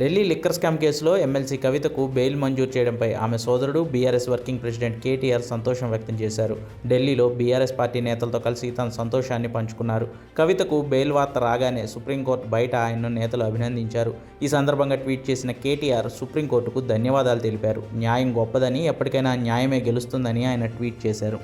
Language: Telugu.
ఢిల్లీ లిక్కర్ స్కామ్ కేసులో ఎమ్మెల్సీ కవితకు బెయిల్ మంజూరు చేయడంపై ఆమె సోదరుడు బీఆర్ఎస్ వర్కింగ్ ప్రెసిడెంట్ కేటీఆర్ సంతోషం వ్యక్తం చేశారు. ఢిల్లీలో బీఆర్ఎస్ పార్టీ నేతలతో కలిసి తన సంతోషాన్ని పంచుకున్నారు. కవితకు బెయిల్ వార్త రాగానే సుప్రీంకోర్టు బయట ఆయన్ను నేతలు అభినందించారు. ఈ సందర్భంగా ట్వీట్ చేసిన కేటీఆర్ సుప్రీంకోర్టుకు ధన్యవాదాలు తెలిపారు. న్యాయం గొప్పదని ఎప్పటికైనా న్యాయమే గెలుస్తుందని ఆయన ట్వీట్ చేశారు.